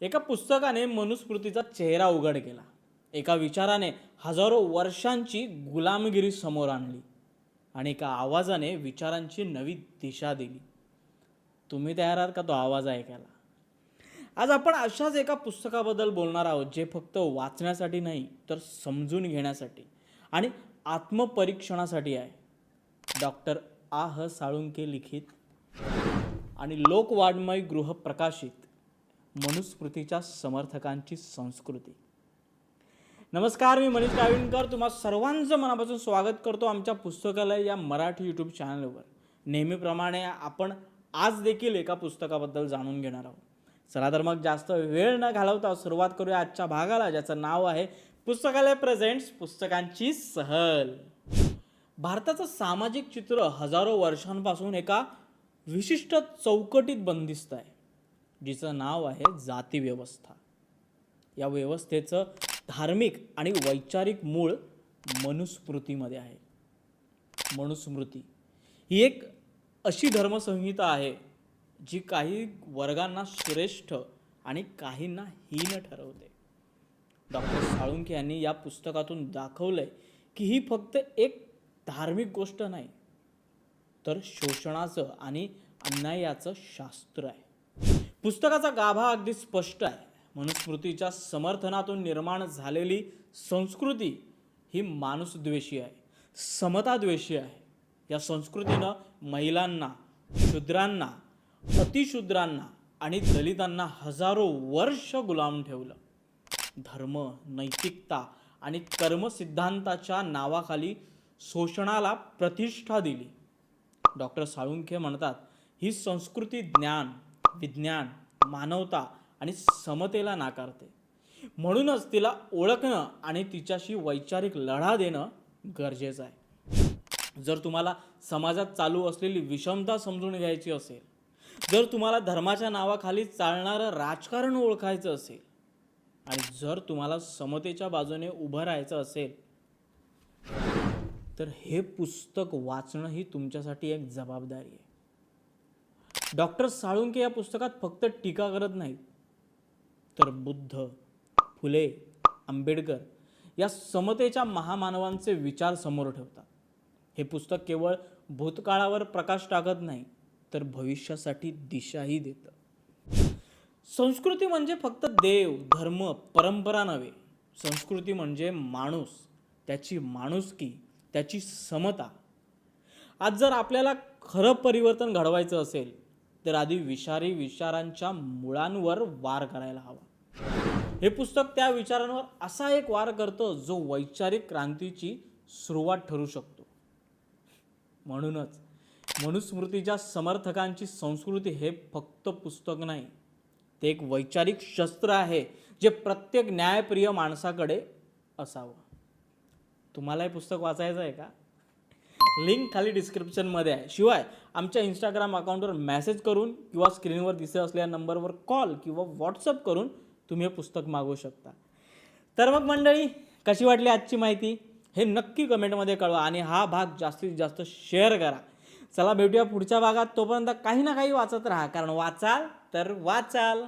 एका पुस्तकाने मनुस्मृतीचा चेहरा उघड केला. एका विचाराने हजारो वर्षांची गुलामगिरी समोर आणली आणि एका आवाजाने विचारांची नवी दिशा दिली. तुम्ही तयार आहात का तो आवाज ऐकायला? आज आपण अशाच एका पुस्तकाबद्दल बोलणार आहोत जे फक्त वाचण्यासाठी नाही तर समजून घेण्यासाठी आणि आत्मपरीक्षणासाठी आहे. डॉक्टर आ ह साळुंके लिखित आणि लोकवाड्मय गृह प्रकाशित. मनुस्मृतीच्या समर्थकांची संस्कृती. नमस्कार मी मनीष काविणकर तुम्हा सर्वांचं मनापासून स्वागत करतो आमच्या पुस्तकालय या मराठी यूट्यूब चॅनलवर नेहमीप्रमाणे आपण आज देखील एका पुस्तकाबद्दल जाणून घेणार आहोत. चला तर मग जास्त वेळ न घालवता सुरुवात करूया आजच्या भागाला ज्याचं नाव आहे पुस्तकालय प्रेझेंट्स पुस्तकांची सहल. भारताचं सामाजिक चित्र हजारो वर्षांपासून एका विशिष्ट चौकटीत बंदिस्त आहे. जिचं नाव आहे जाती व्यवस्था. या व्यवस्थेचं धार्मिक आणि वैचारिक मूळ मनुस्मृतीमध्ये आहे. मनुस्मृती ही एक अशी धर्मसंहिता आहे जी काही वर्गांना श्रेष्ठ आणि काहींना हीन ठरवते. डॉक्टर साळुंके यांनी या पुस्तकातून दाखवलं आहे की ही फक्त एक धार्मिक गोष्ट नाही तर शोषणाचं आणि अन्यायाचं शास्त्र आहे. पुस्तकाचा गाभा अगदी स्पष्ट आहे. मनुस्मृतीच्या समर्थनातून निर्माण झालेली संस्कृती ही माणूसद्वेषी आहे. समताद्वेषी आहे. या संस्कृतीनं महिलांना शूद्रांना अतिशूद्रांना आणि दलितांना हजारो वर्ष गुलाम ठेवलं. धर्म नैतिकता आणि कर्मसिद्धांताच्या नावाखाली शोषणाला प्रतिष्ठा दिली. डॉक्टर साळुंखे म्हणतात ही संस्कृती ज्ञान विज्ञान मानवता आणि समतेला नाकारते. म्हणूनच तिला ओळखणं आणि तिच्याशी वैचारिक लढा देणं गरजेचं आहे. जर तुम्हाला समाजात चालू असलेली विषमता समजून घ्यायची असेल जर तुम्हाला धर्माच्या नावाखाली चालणारं राजकारण ओळखायचं असेल आणि जर तुम्हाला समतेच्या बाजूने उभं राहायचं असेल तर हे पुस्तक वाचणं ही तुमच्यासाठी एक जबाबदारी आहे. डॉक्टर साळुंके या पुस्तकात फक्त टीका करत नाहीत. तर बुद्ध फुले आंबेडकर या समतेच्या महामानवांचे विचार समोर ठेवतात. हे पुस्तक केवळ भूतकाळावर प्रकाश टाकत नाही तर भविष्यासाठी दिशाही देतं. संस्कृती म्हणजे फक्त देव धर्म परंपरा नव्हे. संस्कृती म्हणजे माणूस त्याची माणुसकी त्याची समता. आज जर आपल्याला खरं परिवर्तन घडवायचं असेल तर आधी विषारी विचारांच्या मुळांवर वार करायला हवा. हे पुस्तक त्या विचारांवर असा एक वार करतं जो वैचारिक क्रांतीची सुरुवात ठरू शकतो. म्हणूनच मनुस्मृतीच्या समर्थकांची संस्कृती हे फक्त पुस्तक नाही ते एक वैचारिक शस्त्र आहे जे प्रत्येक न्यायप्रिय माणसाकडे असावं. तुम्हाला हे पुस्तक वाचायचं आहे का? लिंक खाली डिस्क्रिप्शनमध्ये आहे. शिवाय आमच्या इंस्टाग्राम अकाउंटवर मेसेज करून किंवा स्क्रीनवर दिसत असलेल्या नंबरवर कॉल किंवा व्हॉट्सअप करून तुम्ही हे पुस्तक मागवू शकता. तर मग मंडळी कशी वाटली आजची माहिती? हे नक्की कमेंटमध्ये कळवा आणि हा भाग जास्तीत जास्त शेअर करा. चला भेटूया पुढच्या भागात. तोपर्यंत काही ना काही वाचत राहा. कारण वाचाल तर वाचाल.